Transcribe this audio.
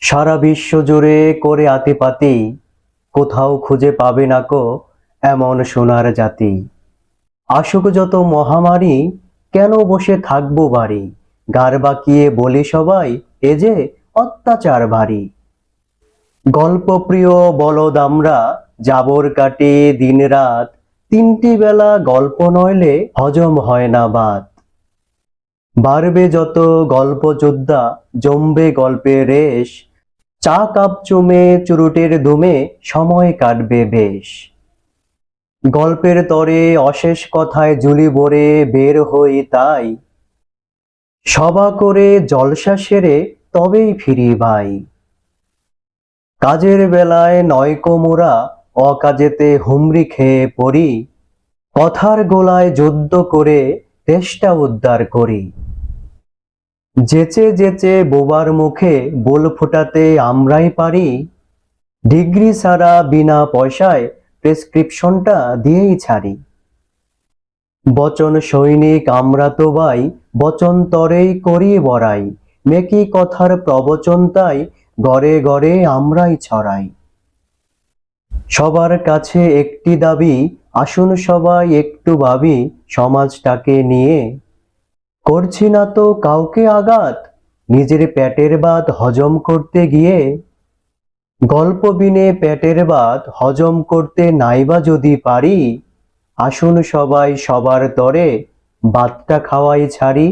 সারা বিশ্ব জুড়ে করে আতিপাতি, কোথাও খুঁজে পাবে না কো এমন সোনার জাতি। আসুক যত মহামারী, কেন বসে থাকব বাড়ি? গার বাকিয়ে বলি সবাই, এ যে অত্যাচার ভারী। গল্পপ্রিয় বলদ আমরা, জাবর কাটে দিন রাত। তিনটি বেলা গল্প নইলে হজম হয় না বাদ বাড়বে যত গল্প যোদ্ধা, জমবে গল্পের রেশ। চা কাপ চুমে চুরুটের দুমে সময় কাটবে বেশ। গল্পের তরে অশেষ কথায় জুলি ভরে বের হই তাই। সভা করে জলসা সেরে তবেই ফিরি ভাই কাজের বেলায় নয়কো মোরা অকাজেতে হুমড়ি খেয়ে পড়ি। কথার গোলায় যুদ্ধ করে দেশটা উদ্ধার করি। যেচে যেচে বোবার মুখে বোল ফোটাতে আমরাই পারি, ডিগ্রি ছাড়া বিনা পয়সায় প্রেসক্রিপশনটা দিয়েই ছাড়ি। বচন সৈনিক আমরা তো ভাই, বচন তরেই করি বড়াই মেকি কথার প্রবচন তাই গড়ে গড়ে আমরাই ছড়াই। সবার কাছে একটি দাবি, আসুন সবাই একটু ভাবি, সমাজটাকে নিয়ে করছি না তো কাউকে আঘাত? নিজের পেটের বাদ হজম করতে গিয়ে? গল্প বিনে পেটের বাদ হজম করতে নাইবা যদি পারি, আসুন সবাই সবার তরে বাতটা খাওয়াই ছাড়ি।